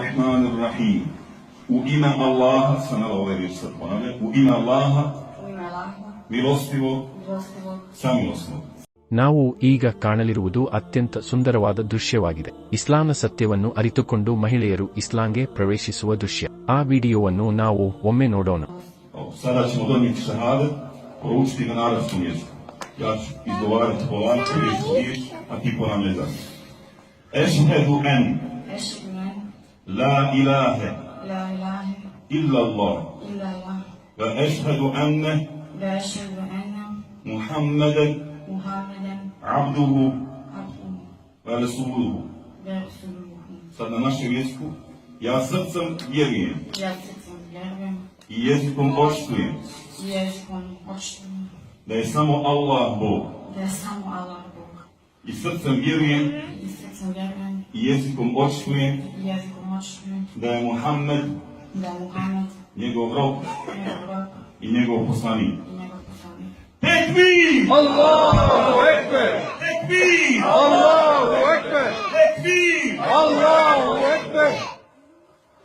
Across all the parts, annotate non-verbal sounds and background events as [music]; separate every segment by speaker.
Speaker 1: الرحمن الرحيم وبما الله
Speaker 2: صلى الله عليه
Speaker 1: وسلم
Speaker 2: وبما
Speaker 1: الله
Speaker 3: ನಾವು ಈಗ ಕಾಣಲಿರುವುದು ಅತ್ಯಂತ ಸುಂದರವಾದ ದೃಶ್ಯವಾಗಿದೆ. ಇಸ್ಲಾಂನ ಸತ್ಯವನ್ನು ಅರಿತುಕೊಂಡು ಮಹಿಳೆಯರು ಇಸ್ಲಾಂಗೆ ಪ್ರವೇಶಿಸುವ ದೃಶ್ಯ. ಆ ವಿಡಿಯೋವನ್ನು ನಾವು ಒಮ್ಮೆ ನೋಡೋಣ.
Speaker 1: La ilahe,
Speaker 2: لا إله
Speaker 1: illa Allah,
Speaker 2: إلا الله
Speaker 1: eşhedü enne
Speaker 2: وأشهد أن محمدا
Speaker 1: abduhu
Speaker 2: عبده
Speaker 1: resuluhu.
Speaker 2: ورسوله
Speaker 1: Sad na našem jeziku, ja srcem vjerujem
Speaker 2: Ja srcem vjerujem
Speaker 1: i jezikom poštujem
Speaker 2: i jezikom poštujem
Speaker 1: da je samo Allah Bog.
Speaker 2: da je samo Allah Bog.
Speaker 1: I srcem vjerujem
Speaker 2: I srcem vjerujem
Speaker 1: i jezikom očitujem
Speaker 2: i jezikom
Speaker 1: da je Muhammed
Speaker 2: da je Muhammed
Speaker 1: njegov rob
Speaker 2: rob
Speaker 1: i njegov poslanik. Tekbir!
Speaker 4: Allahu Ekber!
Speaker 1: Tekbir!
Speaker 4: Allahu Ekber!
Speaker 1: Tekbir!
Speaker 4: Allahu Ekber!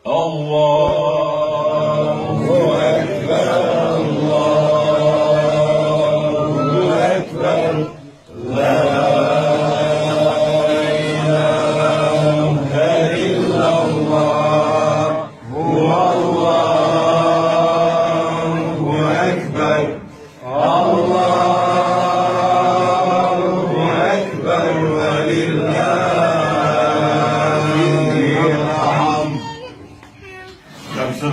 Speaker 1: Allahu Ekber! Ja bih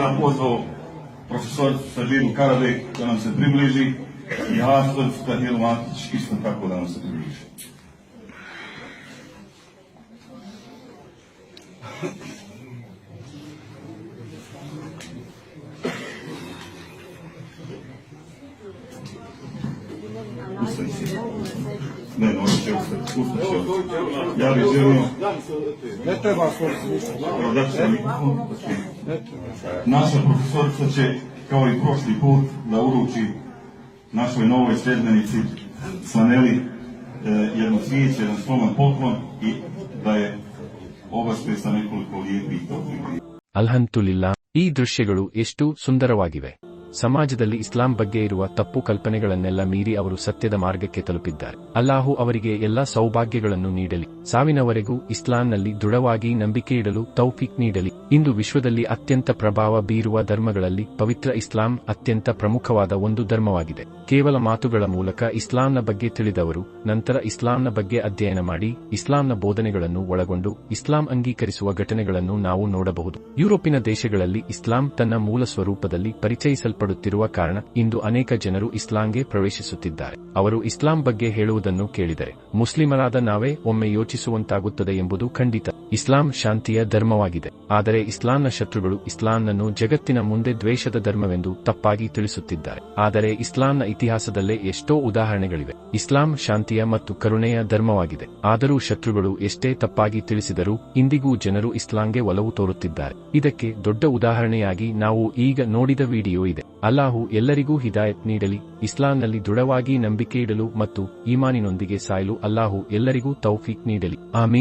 Speaker 1: sada pozvao profesoricu Sažiru Karadej da nam se približi i Hastovicu Tahiru Matić isto tako da nam se približi. [laughs] Ustani Ne, ne, ustati. Ustati će ostati. Ja bih želio
Speaker 4: Ne.
Speaker 1: Naša profesorica će, kao i prošli put, da uruči našoj novoj sljedbenici Svaneli e, jedno cvijeće, jedan sloman poklon i da je obaspe sa nekoliko lijepih toplih.
Speaker 3: ಅಲ್ಹಂತುಲಿಲ್ಲಾ ಈ ದೃಶ್ಯಗಳು ಎಷ್ಟು ಸುಂದರವಾಗಿವೆ ಸಮಾಜದಲ್ಲಿ ಇಸ್ಲಾಂ ಬಗ್ಗೆ ಇರುವ ತಪ್ಪು ಕಲ್ಪನೆಗಳನ್ನೆಲ್ಲ ಮೀರಿ ಅವರು ಸತ್ಯದ ಮಾರ್ಗಕ್ಕೆ ತಲುಪಿದ್ದಾರೆ. ಅಲ್ಲಾಹು ಅವರಿಗೆ ಎಲ್ಲಾ ಸೌಭಾಗ್ಯಗಳನ್ನು ನೀಡಲಿ. ಸಾವಿನವರೆಗೂ ಇಸ್ಲಾಂನಲ್ಲಿ ದೃಢವಾಗಿ ನಂಬಿಕೆ ಇಡಲು ತೌಫಿಕ್ ನೀಡಲಿ. ಇಂದು ವಿಶ್ವದಲ್ಲಿ ಅತ್ಯಂತ ಪ್ರಭಾವ ಬೀರುವ ಧರ್ಮಗಳಲ್ಲಿ ಪವಿತ್ರ ಇಸ್ಲಾಂ ಅತ್ಯಂತ ಪ್ರಮುಖವಾದ ಒಂದು ಧರ್ಮವಾಗಿದೆ. ಕೇವಲ ಮಾತುಗಳ ಮೂಲಕ ಇಸ್ಲಾಂನ ಬಗ್ಗೆ ತಿಳಿದವರು ನಂತರ ಇಸ್ಲಾಂನ ಬಗ್ಗೆ ಅಧ್ಯಯನ ಮಾಡಿ ಇಸ್ಲಾಂನ ಬೋಧನೆಗಳನ್ನು ಒಳಗೊಂಡು ಇಸ್ಲಾಂ ಅಂಗೀಕರಿಸುವ ಘಟನೆಗಳನ್ನು ನಾವು ನೋಡಬಹುದು. ಯುರೋಪಿನ ದೇಶಗಳಲ್ಲಿ ಇಸ್ಲಾಂ ತನ್ನ ಮೂಲ ಸ್ವರೂಪದಲ್ಲಿ ಪರಿಚಯಿಸಲ್ಪಡುತ್ತಿರುವ ಕಾರಣ ಇಂದು ಅನೇಕ ಜನರು ಇಸ್ಲಾಂಗೆ ಪ್ರವೇಶಿಸುತ್ತಿದ್ದಾರೆ. ಅವರು ಇಸ್ಲಾಂ ಬಗ್ಗೆ ಹೇಳುವುದನ್ನು ಕೇಳಿದರೆ, ಮುಸ್ಲಿಮರಾದ ನಾವೇ ಒಮ್ಮೆ ಯೋಚಿಸುವಂತಾಗುತ್ತದೆ ಎಂಬುದು ಖಂಡಿತ. ಇಸ್ಲಾಂ ಶಾಂತಿಯ ಧರ್ಮವಾಗಿದೆ. ಆದರೆ ಇಸ್ಲಾಂನ ಶತ್ರುಗಳು ಇಸ್ಲಾಂನನ್ನು ಜಗತ್ತಿನ ಮುಂದೆ ದ್ವೇಷದ ಧರ್ಮವೆಂದು ತಪ್ಪಾಗಿ ತಿಳಿಸುತ್ತಿದ್ದಾರೆ. ಆದರೆ ಇಸ್ಲಾಂನ ಇತಿಹಾಸದಲ್ಲೇ ಎಷ್ಟೋ ಉದಾಹರಣೆಗಳಿವೆ. ಇಸ್ಲಾಂ ಶಾಂತಿಯ ಮತ್ತು ಕರುಣೆಯ ಧರ್ಮವಾಗಿದೆ. ಆದರೂ ಶತ್ರುಗಳು ಎಷ್ಟೇ ತಪ್ಪಾಗಿ ತಿಳಿಸಿದರೂ ಇಂದಿಗೂ ಜನರು ಇಸ್ಲಾಂಗೆ ಒಲವು ತೋರುತ್ತಿದ್ದಾರೆ. ಇದಕ್ಕೆ ದೊಡ್ಡ ಉದಾಹರಣೆಯಾಗಿ ನಾವು ಈಗ ನೋಡಿದ ವಿಡಿಯೋ ಇದೆ. ಅಲ್ಲಾಹು ಎಲ್ಲರಿಗೂ ಹಿದಾಯತ್ ನೀಡಲಿ. ಇಸ್ಲಾಂನಲ್ಲಿ ದೃಢವಾಗಿ ನಂಬಿಕೆ ಇಡಲು ಮತ್ತು ಈಮಾನಿನೊಂದಿಗೆ ಸಾಯಲು ಅಲ್ಲಾಹು ಎಲ್ಲರಿಗೂ ತೌಫೀಕ್ ನೀಡಲಿ. ಆಮೀನ್.